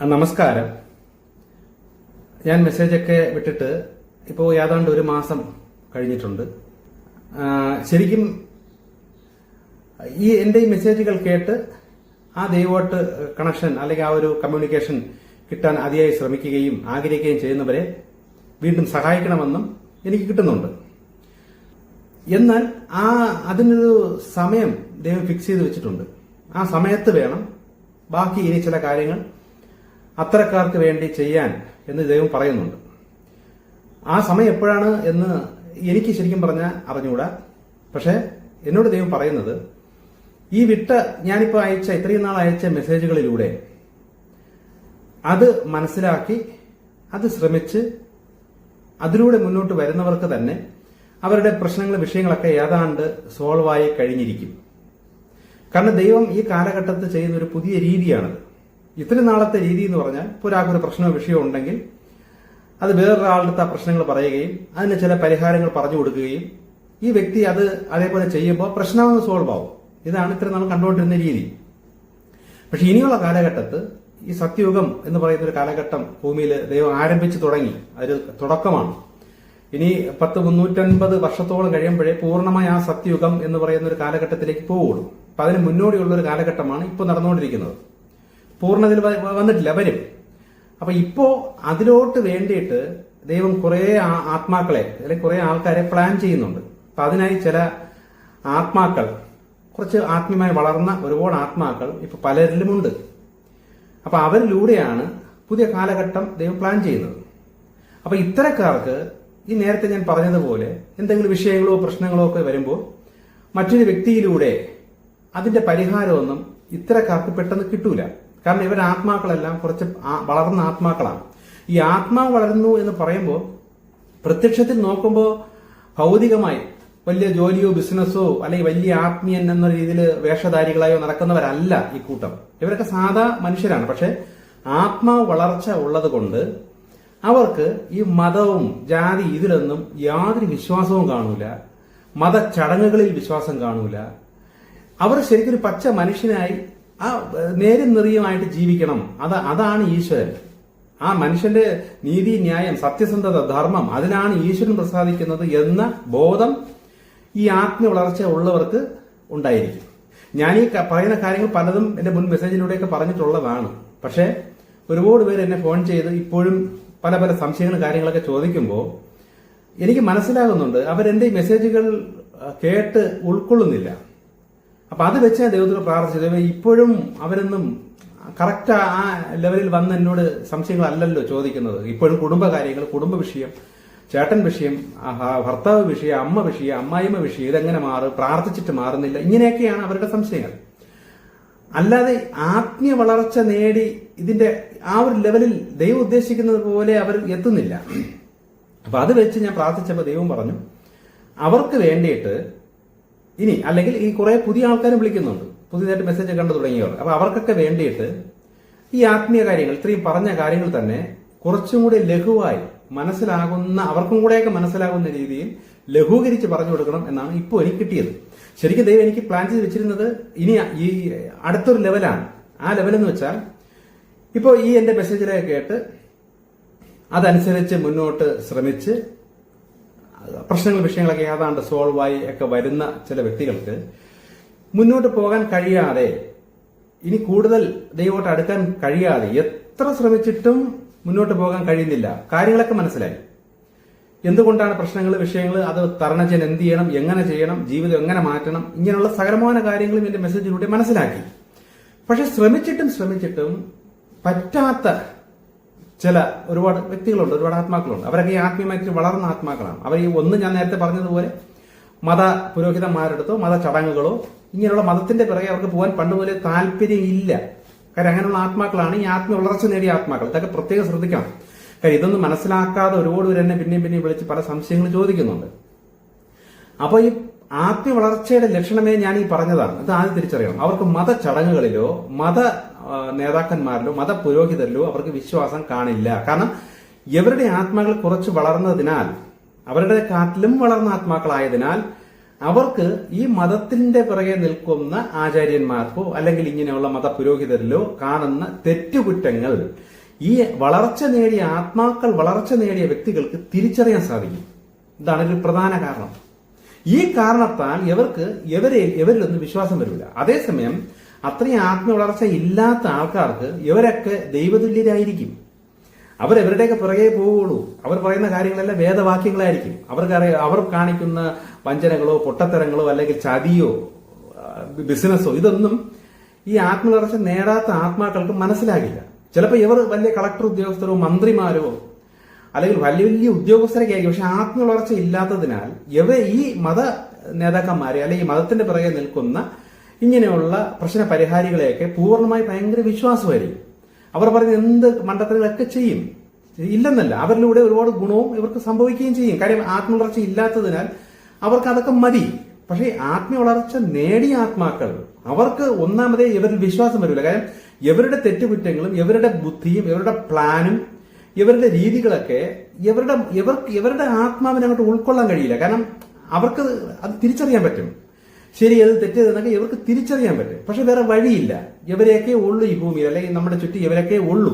നമസ്കാരം. ഞാൻ മെസ്സേജൊക്കെ വിട്ടിട്ട് ഇപ്പോൾ ഏതാണ്ട് ഒരു മാസം കഴിഞ്ഞിട്ടുണ്ട്. ശരിക്കും ഈ എന്റെ ഈ മെസ്സേജുകൾ കേട്ട് ആ ദൈവോട്ട് കണക്ഷൻ അല്ലെങ്കിൽ ആ ഒരു കമ്മ്യൂണിക്കേഷൻ കിട്ടാൻ അതിയായി ശ്രമിക്കുകയും ആഗ്രഹിക്കുകയും ചെയ്യുന്നവരെ വീണ്ടും സഹായിക്കണമെന്നും എനിക്ക് കിട്ടുന്നുണ്ട്. എന്നാൽ ആ അതിനൊരു സമയം ദൈവം ഫിക്സ് ചെയ്ത് വെച്ചിട്ടുണ്ട്. ആ സമയത്ത് വേണം ബാക്കി ഇനി ചില കാര്യങ്ങൾ അത്തരക്കാർക്ക് വേണ്ടി ചെയ്യാൻ എന്ന് ദൈവം പറയുന്നുണ്ട്. ആ സമയം എപ്പോഴാണ് എന്ന് എനിക്ക് ശരിക്കും പറഞ്ഞാൽ അറിഞ്ഞുകൂടാ. പക്ഷേ എന്നോട് ദൈവം പറയുന്നത് ഈ വിട്ട ഞാനിപ്പോൾ അയച്ച ഇത്രയും നാൾ അയച്ച മെസ്സേജുകളിലൂടെ അത് മനസ്സിലാക്കി അത് ശ്രമിച്ച് അതിലൂടെ മുന്നോട്ട് വരുന്നവർക്ക് തന്നെ അവരുടെ പ്രശ്നങ്ങൾ വിഷയങ്ങളൊക്കെ ഏതാണ്ട് സോൾവായി കഴിഞ്ഞിരിക്കും. കാരണം ദൈവം ഈ കാലഘട്ടത്തിൽ ചെയ്യുന്ന ഒരു പുതിയ രീതിയാണത്. ഇത്രയും നാളത്തെ രീതി എന്ന് പറഞ്ഞാൽ ഒരാൾക്കൊരു പ്രശ്നമോ വിഷയമോ ഉണ്ടെങ്കിൽ അത് വേറൊരാളുടെ ആ പ്രശ്നങ്ങൾ പറയുകയും അതിന് ചില പരിഹാരങ്ങൾ പറഞ്ഞു കൊടുക്കുകയും ഈ വ്യക്തി അത് അതേപോലെ ചെയ്യുമ്പോൾ പ്രശ്നം സോൾവ് ആവും. ഇതാണ് ഇത്ര നമ്മൾ കണ്ടുകൊണ്ടിരുന്ന രീതി. പക്ഷെ ഇനിയുള്ള കാലഘട്ടത്ത് ഈ സത്യയുഗം എന്ന് പറയുന്ന ഒരു കാലഘട്ടം ഭൂമിയിൽ ദൈവം ആരംഭിച്ചു തുടങ്ങി. അതൊരു തുടക്കമാണ്. ഇനി പത്ത് മുന്നൂറ്റൻപത് വർഷത്തോളം കഴിയുമ്പോഴേ പൂർണമായ ആ സത്യയുഗം എന്ന് പറയുന്ന ഒരു കാലഘട്ടത്തിലേക്ക് പോവുള്ളൂ അപ്പൊ അതിന് മുന്നോടിയുള്ള ഒരു കാലഘട്ടമാണ് ഇപ്പോൾ നടന്നുകൊണ്ടിരിക്കുന്നത്. പൂർണതയിൽ വന്നിട്ടില്ല വരും. അപ്പൊ ഇപ്പോ അതിലോട്ട് വേണ്ടിയിട്ട് ദൈവം കുറെ ആത്മാക്കളെ അല്ലെങ്കിൽ കുറെ ആൾക്കാരെ പ്ലാൻ ചെയ്യുന്നുണ്ട്. അപ്പൊ അതിനായി ചില ആത്മാക്കൾ കുറച്ച് ആത്മീയമായി വളർന്ന ഒരുപാട് ആത്മാക്കൾ ഇപ്പൊ പലരിലുമുണ്ട് അപ്പൊ അവരിലൂടെയാണ് പുതിയ കാലഘട്ടം ദൈവം പ്ലാൻ ചെയ്യുന്നത്. അപ്പൊ ഇത്തരക്കാർക്ക് ഈ നേരത്തെ ഞാൻ പറഞ്ഞതുപോലെ എന്തെങ്കിലും വിഷയങ്ങളോ പ്രശ്നങ്ങളോ ഒക്കെ വരുമ്പോൾ മറ്റൊരു വ്യക്തിയിലൂടെ അതിന്റെ പരിഹാരമൊന്നും ഇത്തരക്കാർക്ക് പെട്ടെന്ന് കിട്ടൂല. കാരണം ഇവരുടെ ആത്മാക്കളെല്ലാം കുറച്ച് വളർന്ന ആത്മാക്കളാണ്. ഈ ആത്മാവ് വളരുന്നു എന്ന് പറയുമ്പോൾ പ്രത്യക്ഷത്തിൽ നോക്കുമ്പോൾ ഭൗതികമായി വലിയ ജോലിയോ ബിസിനസ്സോ അല്ലെങ്കിൽ വലിയ ആത്മീയൻ എന്ന രീതിയിൽ വേഷധാരികളായോ നടക്കുന്നവരല്ല ഈ കൂട്ടം. ഇവരൊക്കെ സാധാ മനുഷ്യരാണ്. പക്ഷെ ആത്മാ വളർച്ച ഉള്ളത് കൊണ്ട് അവർക്ക് ഈ മതവും ജാതി ഇതിലൊന്നും യാതൊരു വിശ്വാസവും കാണൂല. മതചടങ്ങുകളിൽ വിശ്വാസം കാണൂല. അവർ ശരിക്കൊരു പച്ച മനുഷ്യനായി ആ നേരും നിറിയുമായിട്ട് ജീവിക്കണം. അത് അതാണ് ഈശ്വരൻ. ആ മനുഷ്യന്റെ നീതി ന്യായം സത്യസന്ധത ധർമ്മം അതിനാണ് ഈശ്വരൻ പ്രസാദിക്കുന്നത് എന്ന ബോധം ഈ ആത്മീയ വളർച്ച ഉള്ളവർക്ക് ഉണ്ടായിരിക്കും. ഞാൻ ഈ പറയുന്ന കാര്യങ്ങൾ പലതും എന്റെ മുൻ മെസ്സേജിലൂടെയൊക്കെ പറഞ്ഞിട്ടുള്ളതാണ്. പക്ഷേ ഒരുപാട് പേര് എന്നെ ഫോൺ ചെയ്ത് ഇപ്പോഴും പല പല സംശയങ്ങളും കാര്യങ്ങളൊക്കെ ചോദിക്കുമ്പോൾ എനിക്ക് മനസ്സിലാകുന്നുണ്ട് അവരെന്റെ ഈ മെസ്സേജുകൾ കേട്ട് ഉൾക്കൊള്ളുന്നില്ല. അപ്പൊ അത് വെച്ച് ദൈവത്തോട് പ്രാർത്ഥിച്ചു. ദൈവം ഇപ്പോഴും അവരൊന്നും കറക്റ്റ് ആ ലെവലിൽ വന്ന് എന്നോട് സംശയങ്ങളല്ലല്ലോ ചോദിക്കുന്നത്. ഇപ്പോഴും കുടുംബകാര്യങ്ങൾ കുടുംബ വിഷയം ചേട്ടൻ വിഷയം ഭർത്താവ് വിഷയം അമ്മ വിഷയം അമ്മായിമ്മ വിഷയം ഇതെങ്ങനെ മാറും പ്രാർത്ഥിച്ചിട്ട് മാറുന്നില്ല ഇങ്ങനെയൊക്കെയാണ് അവരുടെ സംശയങ്ങൾ. അല്ലാതെ ആത്മീയ വളർച്ച നേടി ഇതിന്റെ ആ ഒരു ലെവലിൽ ദൈവം ഉദ്ദേശിക്കുന്നത് പോലെ അവർ എത്തുന്നില്ല. അപ്പൊ അത് വെച്ച് ഞാൻ പ്രാർത്ഥിച്ചപ്പോൾ ദൈവം പറഞ്ഞു അവർക്ക് വേണ്ടിയിട്ട് ഇനി അല്ലെങ്കിൽ ഈ കുറെ പുതിയ ആൾക്കാരും വിളിക്കുന്നുണ്ട്. പുതിയതായിട്ട് മെസ്സേജ് കണ്ടു തുടങ്ങിയവർ. അപ്പൊ അവർക്കൊക്കെ വേണ്ടിയിട്ട് ഈ ആത്മീയ കാര്യങ്ങൾ ഇത്രയും പറഞ്ഞ കാര്യങ്ങൾ തന്നെ കുറച്ചും കൂടി ലഘുവായി മനസ്സിലാകുന്ന അവർക്കും കൂടെയൊക്കെ മനസ്സിലാകുന്ന രീതിയിൽ ലഘൂകരിച്ച് പറഞ്ഞു കൊടുക്കണം എന്നാണ് ഇപ്പോൾ എനിക്ക് കിട്ടിയത്. ശരിക്കും ദൈവം എനിക്ക് പ്ലാൻ ചെയ്ത് വെച്ചിരുന്നത് ഇനി ഈ അടുത്തൊരു ലെവലാണ് ആ ലെവലെന്ന് വെച്ചാൽ ഇപ്പോൾ ഈ എന്റെ മെസ്സേജിലെ കേട്ട് അതനുസരിച്ച് മുന്നോട്ട് ശ്രമിച്ച് പ്രശ്നങ്ങൾ വിഷയങ്ങളൊക്കെ ഏതാണ്ട് സോൾവായി ഒക്കെ വരുന്ന ചില വ്യക്തികൾക്ക് മുന്നോട്ട് പോകാൻ കഴിയാതെ ഇനി കൂടുതൽ ദൈവമായിട്ട് അടുക്കാൻ കഴിയാതെ എത്ര ശ്രമിച്ചിട്ടും മുന്നോട്ട് പോകാൻ കഴിയുന്നില്ല. കാര്യങ്ങളൊക്കെ മനസ്സിലായി. എന്തുകൊണ്ടാണ് പ്രശ്നങ്ങൾ വിഷയങ്ങൾ അത് തരണം ചെയ്യാൻ എന്ത് ചെയ്യണം എങ്ങനെ ചെയ്യണം ജീവിതം എങ്ങനെ മാറ്റണം ഇങ്ങനെയുള്ള സകലമായ കാര്യങ്ങളും എന്റെ മെസ്സേജിലൂടെ മനസ്സിലാക്കി. പക്ഷെ ശ്രമിച്ചിട്ടും ശ്രമിച്ചിട്ടും പറ്റാത്ത ചില ഒരുപാട് വ്യക്തികളുണ്ട് ഒരുപാട് ആത്മാക്കളുണ്ട്. അവരൊക്കെ ഈ ആത്മീയമായിട്ട് വളർന്ന ആത്മാക്കളാണ്. അവർ ഈ ഒന്ന് ഞാൻ നേരത്തെ പറഞ്ഞതുപോലെ മത പുരോഹിതന്മാരെടുത്തോ മത ചടങ്ങുകളോ ഇങ്ങനെയുള്ള മതത്തിന്റെ പിറകെ അവർക്ക് പോകാൻ പണ്ട് മുതലേ താല്പര്യം ഇല്ല കാര്യം അങ്ങനെയുള്ള ആത്മാക്കളാണ് ഈ ആത്മ വളർച്ച നേടിയ ആത്മാക്കൾ. ഇതൊക്കെ പ്രത്യേകം ശ്രദ്ധിക്കണം. കാര്യം ഇതൊന്നും മനസ്സിലാക്കാതെ ഒരുപാട് പേര് എന്നെ പിന്നെയും പിന്നെയും വിളിച്ച് പല സംശയങ്ങൾ ചോദിക്കുന്നുണ്ട്. അപ്പൊ ഈ ആത്മീയ വളർച്ചയുടെ ലക്ഷണമേ ഞാൻ ഈ പറഞ്ഞതാണ്. അത് ആദ്യം തിരിച്ചറിയണം. അവർക്ക് മത ചടങ്ങുകളിലോ മത നേതാക്കന്മാരിലോ മത പുരോഹിതരിലോ അവർക്ക് വിശ്വാസം കാണില്ല. കാരണം ഇവരുടെ ആത്മാക്കൾ കുറച്ച് വളർന്നതിനാൽ അവരുടെ കാട്ടിലും വളർന്ന ആത്മാക്കളായതിനാൽ അവർക്ക് ഈ മതത്തിന്റെ പിറകെ നിൽക്കുന്ന ആചാര്യന്മാർക്കോ അല്ലെങ്കിൽ ഇങ്ങനെയുള്ള മത പുരോഹിതരിലോ കാണുന്ന തെറ്റുകുറ്റങ്ങൾ ഈ വളർച്ച നേടിയ ആത്മാക്കൾ വളർച്ച നേടിയ വ്യക്തികൾക്ക് തിരിച്ചറിയാൻ സാധിക്കും. ഇതാണ് ഒരു പ്രധാന കാരണം. ഈ കാരണത്താൽ ഇവർക്ക് ഇവരെ ഇവരിലൊന്നും വിശ്വാസം വരില്ല. അതേസമയം അത്രയും ആത്മവളർച്ച ഇല്ലാത്ത ആൾക്കാർക്ക് ഇവരൊക്കെ ദൈവതുല്യരായിരിക്കും. അവർ അവരെവരുടെയൊക്കെ പുറകെ പോവുള്ളൂ അവർ പറയുന്ന കാര്യങ്ങളെല്ലാം വേദവാക്യങ്ങളായിരിക്കും. അവർക്ക് അവർ കാണിക്കുന്ന വഞ്ചനകളോ പൊട്ടത്തരങ്ങളോ അല്ലെങ്കിൽ ചതിയോ ബിസിനസ്സോ ഇതൊന്നും ഈ ആത്മവളർച്ച നേടാത്ത ആത്മാക്കൾക്ക് മനസ്സിലാകില്ല. ചിലപ്പോൾ ഇവർ വലിയ കളക്ടർ ഉദ്യോഗസ്ഥരോ മന്ത്രിമാരോ അല്ലെങ്കിൽ വലിയ വലിയ ഉദ്യോഗസ്ഥരൊക്കെ ആയിരിക്കും പക്ഷെ ആത്മവളർച്ച ഇല്ലാത്തതിനാൽ ഇവ ഈ മത നേതാക്കന്മാരെ അല്ലെങ്കിൽ മതത്തിന്റെ പിറകെ നിൽക്കുന്ന ഇങ്ങനെയുള്ള പ്രശ്ന പരിഹാരികളെയൊക്കെ പൂർണമായി ഭയങ്കര വിശ്വാസമായിരിക്കും. അവർ പറയുന്ന എന്ത് മണ്ടത്തരങ്ങളൊക്കെ ചെയ്യും? ഇല്ലെന്നല്ല. അവരിലൂടെ ഒരുപാട് ഗുണവും ഇവർക്ക് സംഭവിക്കുകയും ചെയ്യും. കാര്യം ആത്മവളർച്ച ഇല്ലാത്തതിനാൽ അവർക്ക് അതൊക്കെ മതി. പക്ഷേ ആത്മവളർച്ച നേടിയ ആത്മാക്കൾ അവർക്ക് ഒന്നാമതേ ഇവരിൽ വിശ്വാസം വരില്ല. കാരണം ഇവരുടെ തെറ്റുകുറ്റങ്ങളും ഇവരുടെ ബുദ്ധിയും ഇവരുടെ പ്ലാനും ഇവരുടെ രീതികളൊക്കെ ഇവരുടെ ഇവർക്ക് ഇവരുടെ ആത്മാവിനെ അങ്ങോട്ട് ഉൾക്കൊള്ളാൻ കഴിയില്ല. കാരണം അവർക്ക് അത് തിരിച്ചറിയാൻ പറ്റും. ശരി അത് തെറ്റിയതെന്നൊക്കെ ഇവർക്ക് തിരിച്ചറിയാൻ പറ്റും. പക്ഷെ വേറെ വഴിയില്ല. ഇവരെയൊക്കെ ഉള്ളൂ ഈ ഭൂമിയിൽ അല്ലെങ്കിൽ നമ്മുടെ ചുറ്റും ഇവരൊക്കെ ഉള്ളൂ.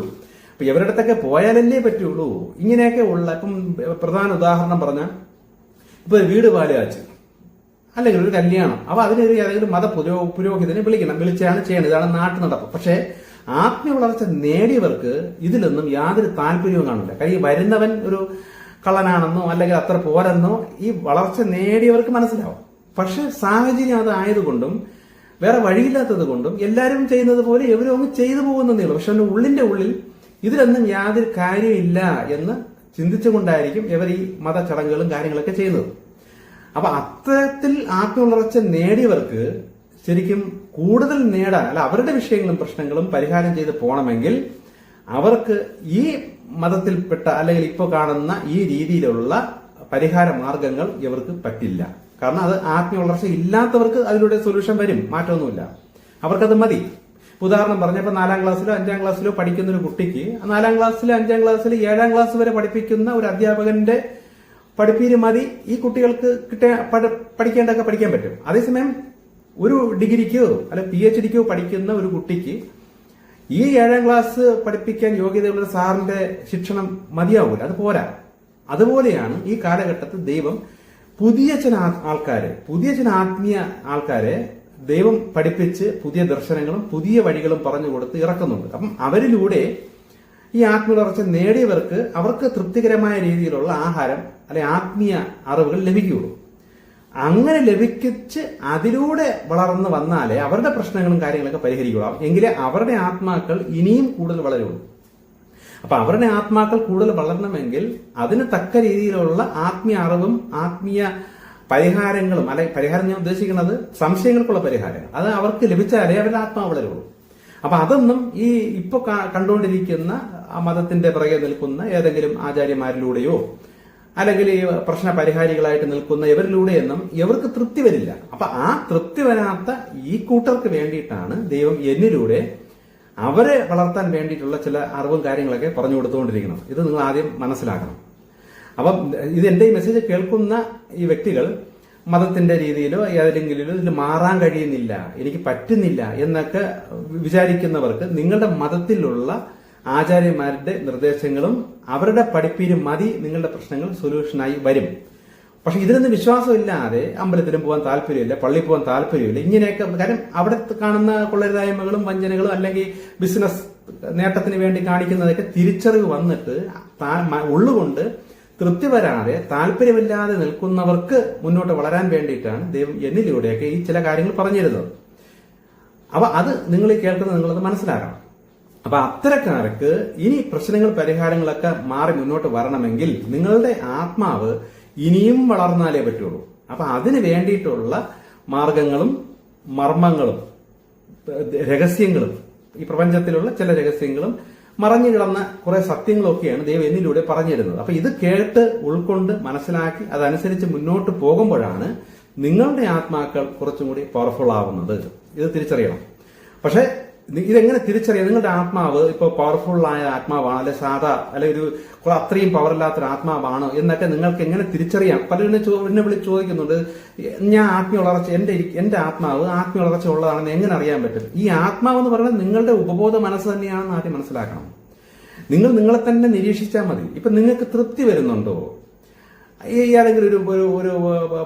അപ്പൊ ഇവരുടെ പോയാലല്ലേ പറ്റുള്ളൂ. ഇങ്ങനെയൊക്കെ ഉള്ള ഇപ്പം പ്രധാന ഉദാഹരണം പറഞ്ഞ ഇപ്പൊ വീട് പാലുകാച്ച്. അല്ലെങ്കിൽ ഒരു കല്യാണം. അപ്പൊ അതിനൊരു ഏതെങ്കിലും മത പുരോ പുരോഹിതനെ വിളിക്കണം. വിളിച്ചാണ് ചെയ്യേണ്ടത് ഇതാണ് നാട്ടു നടപ്പ്. പക്ഷേ ആത്മീയ വളർച്ച നേടിയവർക്ക് ഇതിലൊന്നും യാതൊരു താല്പര്യവും കാണില്ല കാര്യം വരുന്നവൻ ഒരു കള്ളനാണെന്നോ അല്ലെങ്കിൽ അത്ര പോരെന്നോ ഈ വളർച്ച നേടിയവർക്ക് മനസ്സിലാവും. പക്ഷെ സാഹചര്യം അത് ആയതുകൊണ്ടും വേറെ വഴിയില്ലാത്തത് കൊണ്ടും എല്ലാവരും ചെയ്യുന്നത് പോലെ ഇവരും അങ്ങ് ചെയ്തു പോകുന്നതേ ഉള്ളൂ പക്ഷെ അവന്റെ ഉള്ളിന്റെ ഉള്ളിൽ ഇതിലൊന്നും യാതൊരു കാര്യമില്ല എന്ന് ചിന്തിച്ചുകൊണ്ടായിരിക്കും ഇവർ ഈ മത ചടങ്ങുകളും കാര്യങ്ങളൊക്കെ ചെയ്യുന്നത്. അപ്പൊ അത്തരത്തിൽ ആത്മവളർച്ച നേടിയവർക്ക് ശരിക്കും കൂടുതൽ നേടാൻ അല്ല അവരുടെ വിഷയങ്ങളും പ്രശ്നങ്ങളും പരിഹാരം ചെയ്ത് പോകണമെങ്കിൽ അവർക്ക് ഈ മതത്തിൽപ്പെട്ട അല്ലെങ്കിൽ ഇപ്പോൾ കാണുന്ന ഈ രീതിയിലുള്ള പരിഹാര മാർഗങ്ങൾ ഇവർക്ക് പറ്റില്ല. കാരണം അത് ആത്മവളർച്ച ഇല്ലാത്തവർക്ക് അതിലൂടെ സൊല്യൂഷൻ വരും മാറ്റമൊന്നുമില്ല. അവർക്കത് മതി. ഉദാഹരണം പറഞ്ഞപ്പോൾ നാലാം ക്ലാസ്സിലോ അഞ്ചാം ക്ലാസ്സിലോ പഠിക്കുന്ന ഒരു കുട്ടിക്ക് നാലാം ക്ലാസ്സിലോ അഞ്ചാം ക്ലാസ്സിലോ ഏഴാം ക്ലാസ് വരെ പഠിപ്പിക്കുന്ന ഒരു അധ്യാപകന്റെ പഠിപ്പീര് മതി. ഈ കുട്ടികൾക്ക് കിട്ടിയ പഠിക്കേണ്ടതൊക്കെ പഠിക്കാൻ പറ്റും. അതേസമയം ഒരു ഡിഗ്രിക്കോ അല്ലെ പി എച്ച് ഡിക്കോ പഠിക്കുന്ന ഒരു കുട്ടിക്ക് ഈ ഏഴാം ക്ലാസ് പഠിപ്പിക്കാൻ യോഗ്യതയുള്ള സാറിന്റെ ശിക്ഷണം മതിയാവൂല അത് പോരാ. അതുപോലെയാണ് ഈ കാലഘട്ടത്തിൽ ദൈവം പുതിയ ചില ആൾക്കാരെ പുതിയ ചില ആത്മീയ ആൾക്കാരെ ദൈവം പഠിപ്പിച്ച് പുതിയ ദർശനങ്ങളും പുതിയ വഴികളും പറഞ്ഞു കൊടുത്ത് ഇറക്കുന്നുണ്ട്. അപ്പം അവരിലൂടെ ഈ ആത്മവളർച്ച നേടിയവർക്ക് അവർക്ക് തൃപ്തികരമായ രീതിയിലുള്ള ആഹാരം അല്ലെ ആത്മീയ അറിവുകൾ ലഭിക്കുകയുള്ളൂ. അങ്ങനെ ലഭിച്ച് അതിലൂടെ വളർന്നു വന്നാലേ അവരുടെ പ്രശ്നങ്ങളും കാര്യങ്ങളൊക്കെ പരിഹരിക്കുള്ളൂ. എങ്കിലേ അവരുടെ ആത്മാക്കൾ ഇനിയും കൂടുതൽ വളരുള്ളൂ. അപ്പൊ അവരുടെ ആത്മാക്കൾ കൂടുതൽ വളരണമെങ്കിൽ അതിന് തക്ക രീതിയിലുള്ള ആത്മീയ അറിവും ആത്മീയ പരിഹാരങ്ങളും അല്ലെ പരിഹാരം ഞാൻ ഉദ്ദേശിക്കുന്നത് സംശയങ്ങൾക്കുള്ള പരിഹാരങ്ങൾ. അത് അവർക്ക് ലഭിച്ചാലേ അവരുടെ ആത്മാവ് വളരുള്ളൂ. അപ്പൊ അതൊന്നും ഈ ഇപ്പൊ കണ്ടുകൊണ്ടിരിക്കുന്ന മതത്തിന്റെ പിറകെ നിൽക്കുന്ന ഏതെങ്കിലും ആചാര്യന്മാരിലൂടെയോ അല്ലെങ്കിൽ ഈ പ്രശ്ന പരിഹാരികളായിട്ട് നിൽക്കുന്ന ഇവരിലൂടെയൊന്നും ഇവർക്ക് തൃപ്തി വരില്ല. അപ്പൊ ആ തൃപ്തി വരാത്ത ഈ കൂട്ടർക്ക് വേണ്ടിയിട്ടാണ് ദൈവം എന്നിലൂടെ അവരെ വളർത്താൻ വേണ്ടിയിട്ടുള്ള ചില അറിവും കാര്യങ്ങളൊക്കെ പറഞ്ഞു കൊടുത്തുകൊണ്ടിരിക്കുന്നത്. ഇത് നിങ്ങൾ ആദ്യം മനസ്സിലാക്കണം. അപ്പം ഇത് എന്റെ ഈ മെസ്സേജ് കേൾക്കുന്ന ഈ വ്യക്തികൾ മതത്തിന്റെ രീതിയിലോ ഏതെങ്കിലും ഇതിൽ മാറാൻ കഴിയുന്നില്ല എനിക്ക് പറ്റുന്നില്ല എന്നൊക്കെ വിചാരിക്കുന്നവർക്ക് നിങ്ങളുടെ മതത്തിലുള്ള ആചാര്യന്മാരുടെ നിർദ്ദേശങ്ങളും അവരുടെ പഠിപ്പീരും മതി നിങ്ങളുടെ പ്രശ്നങ്ങൾ സൊല്യൂഷനായി വരും. പക്ഷെ ഇതിനൊന്നും വിശ്വാസമില്ലാതെ അമ്പലത്തിലും പോകാൻ താല്പര്യമില്ല പള്ളിയിൽ പോകാൻ താല്പര്യമില്ല ഇങ്ങനെയൊക്കെ കാര്യം അവിടെ കാണുന്ന കൊള്ളരുതായ്മകളും വഞ്ചനകളും അല്ലെങ്കിൽ ബിസിനസ് നേട്ടത്തിന് വേണ്ടി കാണിക്കുന്നതൊക്കെ തിരിച്ചറിവ് വന്നിട്ട് ഉള്ളുകൊണ്ട് തൃപ്തി വരാതെ താല്പര്യമില്ലാതെ നിൽക്കുന്നവർക്ക് മുന്നോട്ട് വളരാൻ വേണ്ടിയിട്ടാണ് ദൈവം എന്നിലൂടെയൊക്കെ ഈ ചില കാര്യങ്ങൾ പറഞ്ഞിരുന്നത്. അപ്പൊ അത് നിങ്ങൾ കേൾക്കുന്നത് നിങ്ങളത് മനസ്സിലാക്കണം. അപ്പൊ അത്തരക്കാർക്ക് ഇനി പ്രശ്നങ്ങൾ പരിഹാരങ്ങളൊക്കെ മാറി മുന്നോട്ട് വരണമെങ്കിൽ നിങ്ങളുടെ ആത്മാവ് ഇനിയും വളർന്നാലേ പറ്റുള്ളൂ. അപ്പൊ അതിന് വേണ്ടിയിട്ടുള്ള മാർഗങ്ങളും മർമ്മങ്ങളും രഹസ്യങ്ങളും ഈ പ്രപഞ്ചത്തിലുള്ള ചില രഹസ്യങ്ങളും മറഞ്ഞു കിടന്ന കുറെ സത്യങ്ങളൊക്കെയാണ് ദൈവം എന്നിലൂടെ പറഞ്ഞു തരുന്നത് അപ്പൊ ഇത് കേട്ട് ഉൾക്കൊണ്ട് മനസ്സിലാക്കി അതനുസരിച്ച് മുന്നോട്ട് പോകുമ്പോഴാണ് നിങ്ങളുടെ ആത്മാക്കൾ കുറച്ചും കൂടി പവർഫുൾ ആവുന്നത്. ഇത് തിരിച്ചറിയണം. പക്ഷെ ഇതെങ്ങനെ തിരിച്ചറിയാം? നിങ്ങളുടെ ആത്മാവ് ഇപ്പൊ പവർഫുൾ ആയ ആത്മാവാണ് അല്ലെ സാധാ അല്ലെ ഒരു അത്രയും പവറില്ലാത്ത ഇല്ലാത്തൊരു ആത്മാവാണോ എന്നൊക്കെ നിങ്ങൾക്ക് എങ്ങനെ തിരിച്ചറിയാം? പലരും എന്നെ വിളിച്ച് ചോദിക്കുന്നുണ്ട് ഞാൻ ആത്മീയ വളർച്ച എന്റെ എന്റെ ആത്മാവ് ആത്മീയ വളർച്ച ഉള്ളതാണെന്ന് എങ്ങനെ അറിയാൻ പറ്റും? ഈ ആത്മാവ് എന്ന് പറയുന്നത് നിങ്ങളുടെ ഉപബോധ മനസ്സ് തന്നെയാണെന്ന് ആദ്യം മനസ്സിലാക്കണം. നിങ്ങൾ നിങ്ങളെ തന്നെ നിരീക്ഷിച്ചാൽ മതി. ഇപ്പൊ നിങ്ങൾക്ക് തൃപ്തി വരുന്നുണ്ടോ? ഒരു ഒരു ഒരു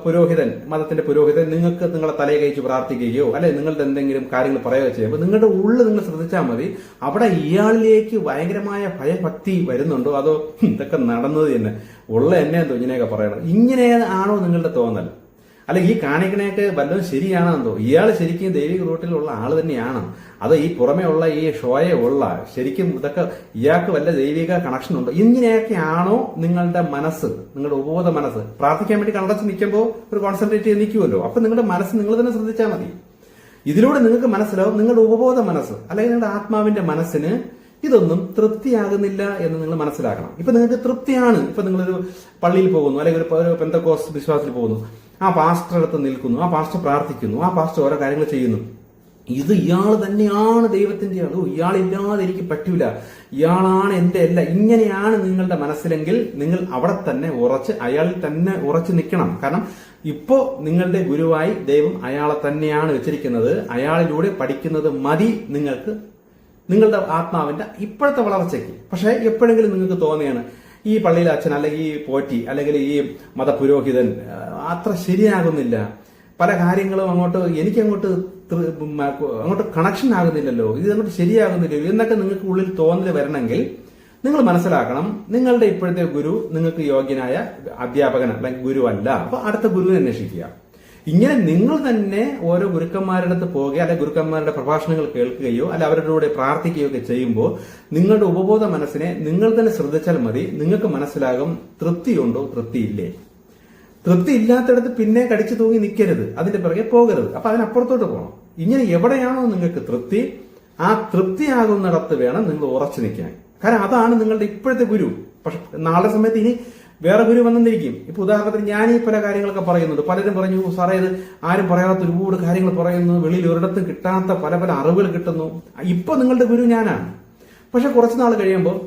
പുരോഹിതൻ മതത്തിന്റെ പുരോഹിതൻ നിങ്ങൾക്ക് നിങ്ങളെ തലയെ കഴിച്ച് പ്രാർത്ഥിക്കുകയോ അല്ലെ നിങ്ങളുടെ എന്തെങ്കിലും കാര്യങ്ങൾ പറയുകയോ ചെയ്യുമ്പോൾ നിങ്ങളുടെ ഉള്ളിൽ നിങ്ങൾ ശ്രദ്ധിച്ചാൽ മതി അവിടെ ഇയാളിലേക്ക് ഭയങ്കരമായ ഭയഭക്തി വരുന്നുണ്ടോ? അതോ ഇതൊക്കെ നടന്നത് തന്നെ ഉള്ള എന്നെ എന്തോ ഇങ്ങനെയൊക്കെ പറയണം. ഇങ്ങനെ ആണോ നിങ്ങളുടെ തോന്നൽ? അല്ല ഈ കാണിക്കണയൊക്കെ വല്ലതും ശരിയാണെന്നോ ഇയാൾ ശരിക്കും ദൈവിക റൂട്ടിലുള്ള ആൾ തന്നെയാണ്. അത് ഈ പുറമേ ഉള്ള ഈ ഷോയെ ഉള്ള ശരിക്കും ഇതൊക്കെ ഇയാൾക്ക് വല്ല ദൈവിക കണക്ഷൻ ഉണ്ടോ? ഇങ്ങനെയൊക്കെയാണോ നിങ്ങളുടെ മനസ്സ് നിങ്ങളുടെ ഉപബോധ മനസ്സ്? പ്രാർത്ഥിക്കാൻ വേണ്ടി കണ്ടച്ച് നിൽക്കുമ്പോൾ ഒരു കോൺസെൻട്രേറ്റ് ചെയ്ത് നിൽക്കുമല്ലോ. അപ്പൊ നിങ്ങളുടെ മനസ്സ് നിങ്ങൾ തന്നെ ശ്രദ്ധിച്ചാൽ മതി. ഇതിലൂടെ നിങ്ങൾക്ക് മനസ്സിലാവും നിങ്ങളുടെ ഉപബോധ മനസ്സ് അല്ലെങ്കിൽ നിങ്ങളുടെ ആത്മാവിന്റെ മനസ്സിന് ഇതൊന്നും തൃപ്തിയാകുന്നില്ല എന്ന് നിങ്ങൾ മനസ്സിലാക്കണം. ഇപ്പൊ നിങ്ങൾക്ക് തൃപ്തിയാണ്. ഇപ്പൊ നിങ്ങളൊരു പള്ളിയിൽ പോകുന്നു അല്ലെങ്കിൽ ഒരു പെന്തക്കോസ് വിശ്വാസത്തിൽ പോകുന്നു. ആ പാസ്റ്റർ അടുത്ത് നിൽക്കുന്നു ആ പാസ്റ്റർ പ്രാർത്ഥിക്കുന്നു ആ പാസ്റ്റർ ഓരോ കാര്യങ്ങൾ ചെയ്യുന്നു. ഇത് ഇയാൾ തന്നെയാണ് ദൈവത്തിന്റെ ആളോ. ഇയാളില്ലാതെ എനിക്ക് പറ്റൂല. ഇയാളാണ് എന്റെ അല്ല. ഇങ്ങനെയാണ് നിങ്ങളുടെ മനസ്സിലെങ്കിൽ നിങ്ങൾ അവിടെ തന്നെ ഉറച്ച് അയാളിൽ തന്നെ ഉറച്ചു നിൽക്കണം. കാരണം ഇപ്പോ നിങ്ങളുടെ ഗുരുവായി ദൈവം അയാളെ തന്നെയാണ് വെച്ചിരിക്കുന്നത്. അയാളിലൂടെ പഠിക്കുന്നത് മതി നിങ്ങൾക്ക്. നിങ്ങളുടെ ആത്മാവിന്റെ ഇപ്പോഴത്തെ വളർച്ചയ്ക്ക്. പക്ഷേ എപ്പോഴെങ്കിലും നിങ്ങൾക്ക് തോന്നിയാണ് ഈ പള്ളിയിലെ അച്ഛൻ അല്ലെങ്കിൽ ഈ പോറ്റി അല്ലെങ്കിൽ ഈ മതപുരോഹിതൻ അത്ര ശരിയാകുന്നില്ല. പല കാര്യങ്ങളും അങ്ങോട്ട് എനിക്ക് അങ്ങോട്ട് കണക്ഷൻ ആകുന്നില്ലല്ലോ. ഇത് അങ്ങോട്ട് ശരിയാകുന്നില്ലല്ലോ. എന്നൊക്കെ നിങ്ങൾക്ക് ഉള്ളിൽ തോന്നൽ വരണമെങ്കിൽ നിങ്ങൾ മനസ്സിലാക്കണം നിങ്ങളുടെ ഇപ്പോഴത്തെ ഗുരു നിങ്ങൾക്ക് യോഗ്യനായ അധ്യാപകൻ അല്ലെങ്കിൽ ഗുരു അല്ല. അപ്പൊ അടുത്ത ഗുരുവിനെ അന്വേഷിക്കുക. ഇങ്ങനെ നിങ്ങൾ തന്നെ ഓരോ ഗുരുക്കന്മാരുടെ അടുത്ത് പോവുകയോ അല്ലെ ഗുരുക്കന്മാരുടെ പ്രഭാഷണങ്ങൾ കേൾക്കുകയോ അല്ലെ അവരുടെ കൂടെ പ്രാർത്ഥിക്കുകയോ ഒക്കെ ചെയ്യുമ്പോൾ നിങ്ങളുടെ ഉപബോധ മനസ്സിനെ നിങ്ങൾ തന്നെ ശ്രദ്ധിച്ചാൽ മതി. നിങ്ങൾക്ക് മനസ്സിലാകും തൃപ്തിയുണ്ടോ തൃപ്തിയില്ലേ. തൃപ്തി ഇല്ലാത്തടത്ത് പിന്നെ കടിച്ചു തൂങ്ങി നിൽക്കരുത് അതിന്റെ പിറകെ പോകരുത്. അപ്പൊ അതിനപ്പുറത്തോട്ട് പോകണം. ഇങ്ങനെ എവിടെയാണോ നിങ്ങൾക്ക് തൃപ്തി ആ തൃപ്തിയാകുന്നിടത്ത് വേണം നിങ്ങൾ ഉറച്ചു നിൽക്കാൻ. കാരണം അതാണ് നിങ്ങളുടെ ഇപ്പോഴത്തെ ഗുരു. പക്ഷെ നാളെ സമയത്ത് ഇനി വേറെ ഗുരു വന്നിരിക്കും. ഇപ്പൊ ഉദാഹരണത്തിന് ഞാൻ ഈ പല കാര്യങ്ങളൊക്കെ പറയുന്നുണ്ട്. പലരും പറഞ്ഞു സാറേ ഇത് ആരും പറയാത്ത ഒരുപാട് കാര്യങ്ങൾ പറയുന്നു. വെളിയിൽ ഒരിടത്തും കിട്ടാത്ത പല പല അറിവുകൾ കിട്ടുന്നു. ഇപ്പൊ നിങ്ങളുടെ ഗുരു ഞാനാണ്. പക്ഷെ കുറച്ച് നാൾ കഴിയുമ്പോൾ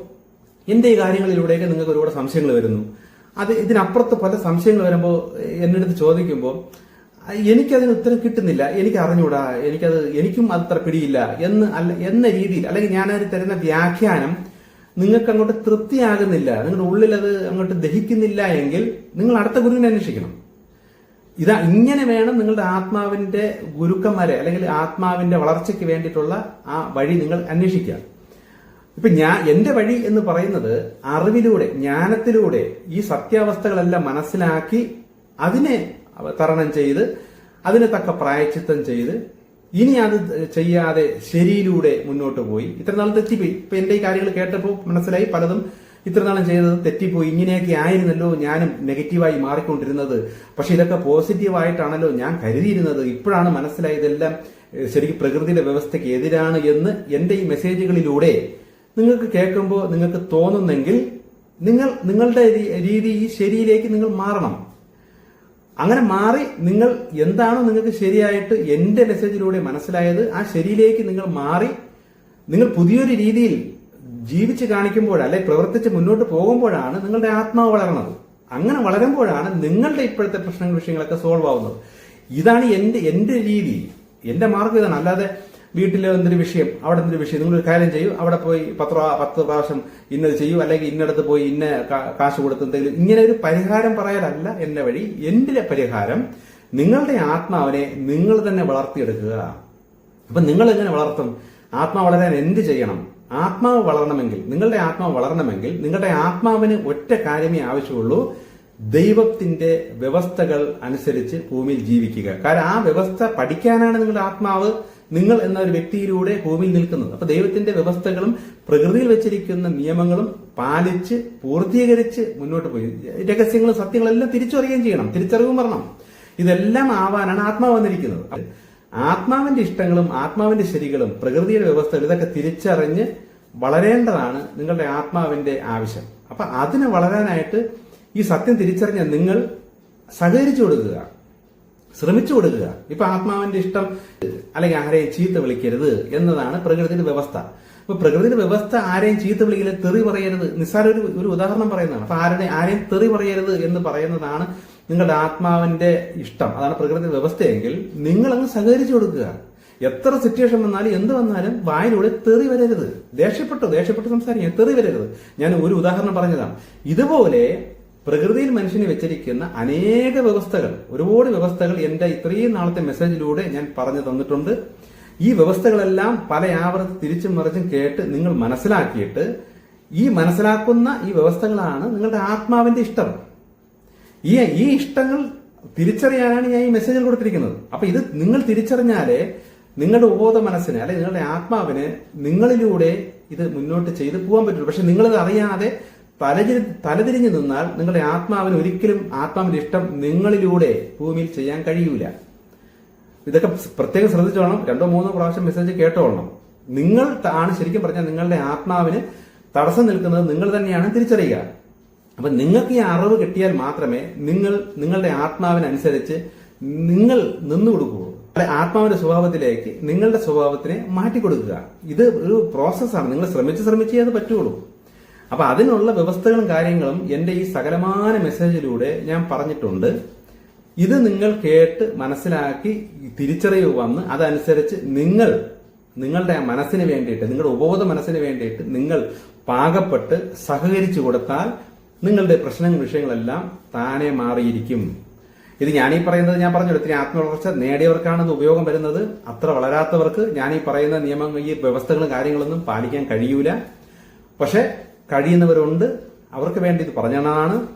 എന്റെ ഈ കാര്യങ്ങളിലൂടെയൊക്കെ നിങ്ങൾക്ക് ഒരുപാട് സംശയങ്ങൾ വരുന്നു. അത് ഇതിനപ്പുറത്ത് പല സംശയങ്ങൾ വരുമ്പോൾ എന്റെ അടുത്ത് ചോദിക്കുമ്പോൾ എനിക്കതിന് ഉത്തരം കിട്ടുന്നില്ല. എനിക്ക് അറിഞ്ഞൂടാ. എനിക്കത് എനിക്കും അത്ര പിടിയില്ല. എന്ന് അല്ല എന്ന രീതിയിൽ അല്ലെങ്കിൽ ഞാനതിന് തരുന്ന വ്യാഖ്യാനം നിങ്ങൾക്ക് അങ്ങോട്ട് തൃപ്തിയാകുന്നില്ല നിങ്ങളുടെ ഉള്ളിൽ അത് അങ്ങോട്ട് ദഹിക്കുന്നില്ല എങ്കിൽ നിങ്ങൾ അടുത്ത ഗുരുവിനെ അന്വേഷിക്കണം. ഇതാ ഇങ്ങനെ വേണം നിങ്ങളുടെ ആത്മാവിന്റെ ഗുരുക്കന്മാരെ അല്ലെങ്കിൽ ആത്മാവിന്റെ വളർച്ചയ്ക്ക് വേണ്ടിയിട്ടുള്ള ആ വഴി നിങ്ങൾ അന്വേഷിക്കുക. ഇപ്പൊ ഞാൻ എന്റെ വഴി എന്ന് പറയുന്നത് അറിവിലൂടെ ജ്ഞാനത്തിലൂടെ ഈ സത്യാവസ്ഥകളെല്ലാം മനസ്സിലാക്കി അതിനെ തരണം ചെയ്ത് അതിന് തക്ക പ്രായച്ചിത്തം ചെയ്ത് ഇനി അത് ചെയ്യാതെ ശരിയിലൂടെ മുന്നോട്ട് പോയി. ഇത്ര നാൾ തെറ്റിപ്പോയി. ഇപ്പൊ എന്റെ ഈ കാര്യങ്ങൾ കേട്ടപ്പോൾ മനസ്സിലായി പലതും. ഇത്ര നാളും ചെയ്തത് തെറ്റിപ്പോയി. ഇങ്ങനെയൊക്കെ ആയിരുന്നല്ലോ ഞാനും നെഗറ്റീവായി മാറിക്കൊണ്ടിരുന്നത്. പക്ഷെ ഇതൊക്കെ പോസിറ്റീവായിട്ടാണല്ലോ ഞാൻ കരുതിയിരുന്നത്. ഇപ്പോഴാണ് മനസ്സിലായതെല്ലാം ശരിക്കും പ്രകൃതിയുടെ വ്യവസ്ഥയ്ക്ക് എതിരാണ് എന്ന് എന്റെ ഈ മെസ്സേജുകളിലൂടെ നിങ്ങൾക്ക് കേൾക്കുമ്പോൾ നിങ്ങൾക്ക് തോന്നുന്നെങ്കിൽ നിങ്ങൾ നിങ്ങളുടെ രീതി ഈ ശരിയിലേക്ക് നിങ്ങൾ മാറണം. അങ്ങനെ മാറി നിങ്ങൾ എന്താണോ നിങ്ങൾക്ക് ശരിയായിട്ട് എന്റെ മെസ്സേജിലൂടെ മനസ്സിലായത് ആ ശരിയിലേക്ക് നിങ്ങൾ മാറി നിങ്ങൾ പുതിയൊരു രീതിയിൽ ജീവിച്ച് കാണിക്കുമ്പോൾ അല്ലെ പ്രവർത്തിച്ച് മുന്നോട്ട് പോകുമ്പോഴാണ് നിങ്ങളുടെ ആത്മാവ് വളരണത് അങ്ങനെ വളരുമ്പോഴാണ് നിങ്ങളുടെ ഇപ്പോഴത്തെ പ്രശ്നങ്ങൾ വിഷയങ്ങളൊക്കെ സോൾവ് ആവുന്നത്. ഇതാണ് എന്റെ എന്റെ രീതി. എന്റെ മാർഗം ഇതാണ്. അല്ലാതെ വീട്ടിൽ എന്തൊരു വിഷയം? അവിടെ എന്തൊരു വിഷയം? നിങ്ങൾ കാര്യം ചെയ്യൂ. അവിടെ പോയി പത്ര പത്ത് പ്രാവശ്യം ഇന്നത് ചെയ്യൂ. അല്ലെങ്കിൽ ഇന്നടത്ത് പോയി ഇന്ന കാശ് കൊടുത്ത് എന്തെങ്കിലും ഇങ്ങനെ ഒരു പരിഹാരം പറയാനല്ല എന്ന വഴി എന്റെ പരിഹാരം? നിങ്ങളുടെ ആത്മാവിനെ നിങ്ങൾ തന്നെ വളർത്തിയെടുക്കുക. അപ്പൊ നിങ്ങൾ എങ്ങനെ വളർത്തും? ആത്മാവ് വളരാൻ എന്ത് ചെയ്യണം? ആത്മാവ് വളരണമെങ്കിൽ നിങ്ങളുടെ ആത്മാവ് വളരണമെങ്കിൽ നിങ്ങളുടെ ആത്മാവിന് ഒറ്റ കാര്യമേ ആവശ്യമുള്ളൂ. ദൈവത്തിന്റെ വ്യവസ്ഥകൾ അനുസരിച്ച് ഭൂമിയിൽ ജീവിക്കുക. കാരണം ആ വ്യവസ്ഥ പഠിക്കാനാണ് നിങ്ങളുടെ ആത്മാവ്. നിങ്ങൾ എന്ന ഒരു വ്യക്തിയിലൂടെ ഭൂമിയിൽ നിൽക്കുന്നത്. അപ്പൊ ദൈവത്തിന്റെ വ്യവസ്ഥകളും പ്രകൃതിയിൽ വെച്ചിരിക്കുന്ന നിയമങ്ങളും പാലിച്ച് പൂർത്തീകരിച്ച് മുന്നോട്ട് പോയി. രഹസ്യങ്ങളും സത്യങ്ങളെല്ലാം തിരിച്ചറിയുകയും ചെയ്യണം. തിരിച്ചറിവും വരണം. ഇതെല്ലാം ആവാനാണ് ആത്മാവ് വന്നിരിക്കുന്നത്. ആത്മാവിന്റെ ഇഷ്ടങ്ങളും ആത്മാവിന്റെ ശരികളും പ്രകൃതിയുടെ വ്യവസ്ഥകൾ ഇതൊക്കെ തിരിച്ചറിഞ്ഞ് വളരേണ്ടതാണ് നിങ്ങളുടെ ആത്മാവിന്റെ ആവശ്യം. അപ്പൊ അതിന് വളരാനായിട്ട് ഈ സത്യം തിരിച്ചറിഞ്ഞ നിങ്ങൾ സഹകരിച്ചു കൊടുക്കുക. ശ്രമിച്ചു കൊടുക്കുക. ഇപ്പൊ ആത്മാവിന്റെ ഇഷ്ടം അല്ലെങ്കിൽ ആരെയും ചീത്ത വിളിക്കരുത് എന്നതാണ് പ്രകൃതിയുടെ വ്യവസ്ഥ. അപ്പൊ പ്രകൃതിയുടെ വ്യവസ്ഥ ആരെയും ചീത്ത വിളിക്കില്ല തെറി പറയരുത്. നിസ്സാര ഒരു ഒരു ഉദാഹരണം പറയുന്നതാണ്. അപ്പൊ ആരുടെ ആരെയും തെറി പറയരുത് എന്ന് പറയുന്നതാണ് നിങ്ങളുടെ ആത്മാവിന്റെ ഇഷ്ടം. അതാണ് പ്രകൃതി വ്യവസ്ഥയെങ്കിൽ നിങ്ങൾ അങ്ങ് സഹകരിച്ചു കൊടുക്കുക. എത്ര സിറ്റുവേഷൻ വന്നാലും എന്ത് വന്നാലും വായിലൂടെ തെറി വരരുത്. ദേഷ്യപ്പെട്ടു? ദേഷ്യപ്പെട്ട് സംസാരിക്കുക തെറി വരരുത്. ഞാൻ ഒരു ഉദാഹരണം പറഞ്ഞതാണ്. ഇതുപോലെ പ്രകൃതിയിൽ മനുഷ്യന് വെച്ചിരിക്കുന്ന അനേക വ്യവസ്ഥകൾ ഒരുപാട് വ്യവസ്ഥകൾ എന്റെ ഇത്രയും നാളത്തെ മെസ്സേജിലൂടെ ഞാൻ പറഞ്ഞു തന്നിട്ടുണ്ട്. ഈ വ്യവസ്ഥകളെല്ലാം പല ആവർത്തി തിരിച്ചും മറിച്ചും കേട്ട് നിങ്ങൾ മനസ്സിലാക്കിയിട്ട് ഈ മനസ്സിലാക്കുന്ന ഈ വ്യവസ്ഥകളാണ് നിങ്ങളുടെ ആത്മാവിന്റെ ഇഷ്ടം. ഈ ഈ ഇഷ്ടങ്ങൾ തിരിച്ചറിയാനാണ് ഞാൻ ഈ മെസ്സേജിൽ കൊടുത്തിരിക്കുന്നത്. അപ്പൊ ഇത് നിങ്ങൾ തിരിച്ചറിഞ്ഞാലേ നിങ്ങളുടെ ഉപബോധ മനസ്സിന് അല്ലെങ്കിൽ നിങ്ങളുടെ ആത്മാവിന് നിങ്ങളിലൂടെ ഇത് മുന്നോട്ട് ചെയ്ത് പോകാൻ പറ്റുള്ളൂ. പക്ഷെ നിങ്ങളിത് അറിയാതെ തലതിരി തലതിരിഞ്ഞു നിന്നാൽ നിങ്ങളുടെ ആത്മാവിന് ഒരിക്കലും ആത്മാവിന്റെ ഇഷ്ടം നിങ്ങളിലൂടെ ഭൂമിയിൽ ചെയ്യാൻ കഴിയൂല. ഇതൊക്കെ പ്രത്യേകം ശ്രദ്ധിച്ചോളണം രണ്ടോ മൂന്നോ പ്രാവശ്യം മെസ്സേജ് കേട്ടോളണം നിങ്ങൾ ആണ് ശരിക്കും പറഞ്ഞാൽ നിങ്ങളുടെ ആത്മാവിന് തടസ്സം നിൽക്കുന്നത് നിങ്ങൾ തന്നെയാണ് തിരിച്ചറിയുക. അപ്പൊ നിങ്ങൾക്ക് ഈ അറിവ് കിട്ടിയാൽ മാത്രമേ നിങ്ങൾ നിങ്ങളുടെ ആത്മാവിനനുസരിച്ച് നിങ്ങൾ നിന്നു അല്ലെ ആത്മാവിന്റെ സ്വഭാവത്തിലേക്ക് നിങ്ങളുടെ സ്വഭാവത്തിനെ മാറ്റിക്കൊടുക്കുക ഇത് ഒരു പ്രോസസ്സാണ് നിങ്ങൾ ശ്രമിച്ച് ശ്രമിച്ചേ അത് പറ്റുള്ളൂ. അപ്പൊ അതിനുള്ള വ്യവസ്ഥകളും കാര്യങ്ങളും എന്റെ ഈ സകലമാന മെസ്സേജിലൂടെ ഞാൻ പറഞ്ഞിട്ടുണ്ട്. ഇത് നിങ്ങൾ കേട്ട് മനസ്സിലാക്കി തിരിച്ചറിവ് വന്ന് അതനുസരിച്ച് നിങ്ങൾ നിങ്ങളുടെ മനസ്സിന് വേണ്ടിയിട്ട് നിങ്ങളുടെ ഉപബോധ മനസ്സിന് വേണ്ടിയിട്ട് നിങ്ങൾ പാകപ്പെട്ട് സഹകരിച്ചു കൊടുത്താൽ നിങ്ങളുടെ പ്രശ്നങ്ങൾ വിഷയങ്ങളെല്ലാം താനെ മാറിയിരിക്കും. ഇത് ഞാനീ പറയുന്നത് ഞാൻ പറഞ്ഞു ഒത്തിരി ആത്മവളർച്ച നേടിയവർക്കാണ് ഇത് ഉപയോഗം വരുന്നത്. അത്ര വളരാത്തവർക്ക് ഞാനീ പറയുന്ന നിയമങ്ങൾ ഈ വ്യവസ്ഥകളും കാര്യങ്ങളൊന്നും പാലിക്കാൻ കഴിയൂല. പക്ഷെ കഴിയുന്നവരുണ്ട്. അവർക്ക് വേണ്ടി ഇത് പറഞ്ഞതാണ്.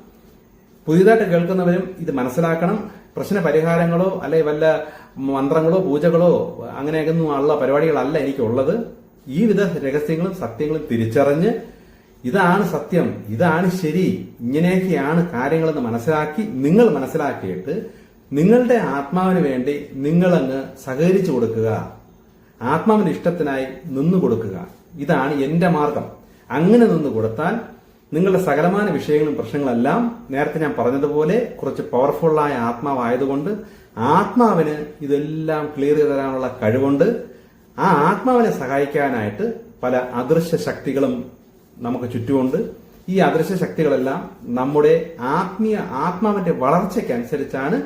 പുതിയതായിട്ട് കേൾക്കുന്നവരും ഇത് മനസ്സിലാക്കണം. പ്രശ്ന പരിഹാരങ്ങളോ അല്ലെ വല്ല മന്ത്രങ്ങളോ പൂജകളോ അങ്ങനെയൊന്നും ഉള്ള പരിപാടികളല്ല എനിക്കുള്ളത്. ഈ വിധ രഹസ്യങ്ങളും സത്യങ്ങളും തിരിച്ചറിഞ്ഞ് ഇതാണ് സത്യം ഇതാണ് ശരി ഇങ്ങനെയൊക്കെയാണ് കാര്യങ്ങളെന്ന് മനസ്സിലാക്കി നിങ്ങൾ മനസ്സിലാക്കിയിട്ട് നിങ്ങളുടെ ആത്മാവിന് വേണ്ടി നിങ്ങളങ്ങ് സഹകരിച്ചു കൊടുക്കുക. ആത്മാവിന്റെ ഇഷ്ടത്തിനായി നിന്നു കൊടുക്കുക. ഇതാണ് എന്റെ മാർഗം. അങ്ങനെ നിന്ന് കൊടുത്താൽ നിങ്ങളുടെ സകലമായ വിഷയങ്ങളും പ്രശ്നങ്ങളെല്ലാം നേരത്തെ ഞാൻ പറഞ്ഞതുപോലെ കുറച്ച് പവർഫുള്ളായ ആത്മാവായതുകൊണ്ട് ആത്മാവിന് ഇതെല്ലാം ക്ലിയർ ചെയ്ത് തരാനുള്ള കഴിവുണ്ട്. ആ ആത്മാവിനെ സഹായിക്കാനായിട്ട് പല അദൃശ്യ ശക്തികളും നമുക്ക് ചുറ്റുമുണ്ട്. ഈ അദൃശ്യ ശക്തികളെല്ലാം നമ്മുടെ ആത്മീയ ആത്മാവിന്റെ വളർച്ചയ്ക്കനുസരിച്ചാണ്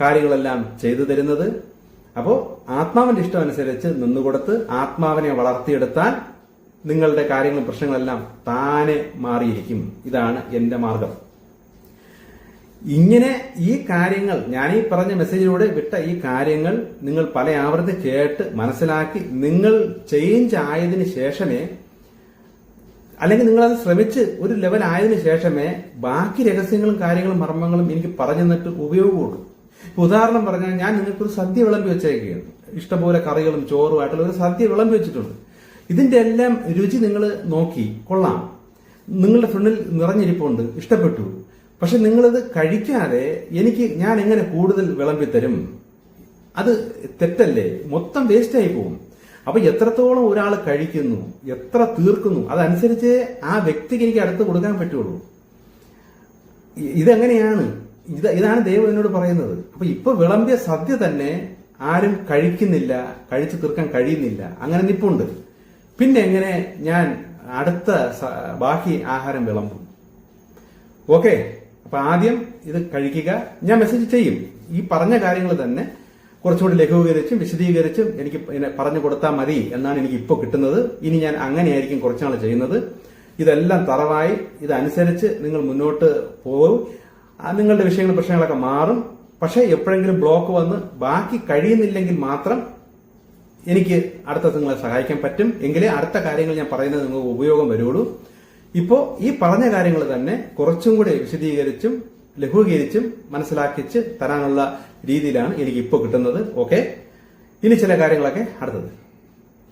കാര്യങ്ങളെല്ലാം ചെയ്തു തരുന്നത്. അപ്പോൾ ആത്മാവിന്റെ ഇഷ്ടം അനുസരിച്ച് നിന്നുകൊടുത്ത് ആത്മാവിനെ വളർത്തിയെടുത്താൽ നിങ്ങളുടെ കാര്യങ്ങളും പ്രശ്നങ്ങളെല്ലാം താനെ മാറിയിരിക്കും. ഇതാണ് എന്റെ മാർഗം. ഇങ്ങനെ ഈ കാര്യങ്ങൾ ഞാൻ ഈ പറഞ്ഞ മെസ്സേജിലൂടെ വിട്ട ഈ കാര്യങ്ങൾ നിങ്ങൾ പല ആവർത്തി കേട്ട് മനസ്സിലാക്കി നിങ്ങൾ ചേഞ്ച് ആയതിനു ശേഷമേ അല്ലെങ്കിൽ നിങ്ങൾ അത് ശ്രമിച്ച് ഒരു ലെവൽ ആയതിനു ശേഷമേ ബാക്കി രഹസ്യങ്ങളും കാര്യങ്ങളും മർമ്മങ്ങളും എനിക്ക് പറഞ്ഞു തന്നിട്ട് ഉപയോഗമുള്ളൂ. ഉദാഹരണം പറഞ്ഞാൽ ഞാൻ നിങ്ങൾക്കൊരു സദ്യ വിളമ്പി വെച്ചേക്കുകയാണ്. ഇഷ്ടംപോലെ കറികളും ചോറുമായിട്ടുള്ള ഒരു സദ്യ വിളമ്പി വെച്ചിട്ടുണ്ട്. ഇതിന്റെ എല്ലാം രുചി നിങ്ങൾ നോക്കി കൊള്ളാം. നിങ്ങളുടെ ഫ്രണ്ടിൽ നിറഞ്ഞിരിപ്പുണ്ട് ഇഷ്ടപ്പെട്ടു. പക്ഷെ നിങ്ങളിത് കഴിക്കാതെ എനിക്ക് ഞാൻ എങ്ങനെ കൂടുതൽ വിളമ്പിത്തരും? അത് തെറ്റല്ലേ? മൊത്തം വേസ്റ്റായി പോകും. അപ്പൊ എത്രത്തോളം ഒരാൾ കഴിക്കുന്നു എത്ര തീർക്കുന്നു അതനുസരിച്ച് ആ വ്യക്തിക്ക് എനിക്ക് അടുത്ത് കൊടുക്കാൻ പറ്റുള്ളൂ. ഇതെങ്ങനെയാണ്? ഇത് ഇതാണ് ദൈവം എന്നോട് പറയുന്നത്. അപ്പൊ ഇപ്പൊ വിളമ്പിയ സദ്യ തന്നെ ആരും കഴിക്കുന്നില്ല കഴിച്ചു തീർക്കാൻ കഴിയുന്നില്ല. അങ്ങനെ നിപ്പുണ്ട്. പിന്നെ എങ്ങനെ ഞാൻ അടുത്ത ബാക്കി ആഹാരം വിളമ്പും. ഓക്കെ അപ്പൊ ആദ്യം ഇത് കഴിക്കുക. ഞാൻ മെസ്സേജ് ചെയ്യും. ഈ പറഞ്ഞ കാര്യങ്ങൾ തന്നെ കുറച്ചുകൂടി ലഘൂകരിച്ചും വിശദീകരിച്ചും എനിക്ക് പറഞ്ഞു കൊടുത്താൽ മതി എന്നാണ് എനിക്ക് ഇപ്പോൾ കിട്ടുന്നത്. ഇനി ഞാൻ അങ്ങനെയായിരിക്കും കുറച്ചുനാൾ ചെയ്യുന്നത്. ഇതെല്ലാം തറവായി. ഇതനുസരിച്ച് നിങ്ങൾ മുന്നോട്ട് പോകും നിങ്ങളുടെ വിഷയങ്ങളും പ്രശ്നങ്ങളൊക്കെ മാറും. പക്ഷേ എപ്പോഴെങ്കിലും ബ്ലോക്ക് വന്ന് ബാക്കി കഴിയുന്നില്ലെങ്കിൽ മാത്രം എനിക്ക് അടുത്ത നിങ്ങളെ സഹായിക്കാൻ പറ്റും. എങ്കിലേ അടുത്ത കാര്യങ്ങൾ ഞാൻ പറയുന്നത് നിങ്ങൾക്ക് ഉപയോഗം വരുള്ളൂ. ഇപ്പോൾ ഈ പറഞ്ഞ കാര്യങ്ങൾ തന്നെ കുറച്ചും കൂടി വിശദീകരിച്ചും ലഘൂകരിച്ചും മനസ്സിലാക്കിച്ച് തരാനുള്ള രീതിയിലാണ് എനിക്ക് ഇപ്പോൾ കിട്ടുന്നത്. ഓക്കെ ഇനി ചില കാര്യങ്ങളൊക്കെ അടുത്തത്.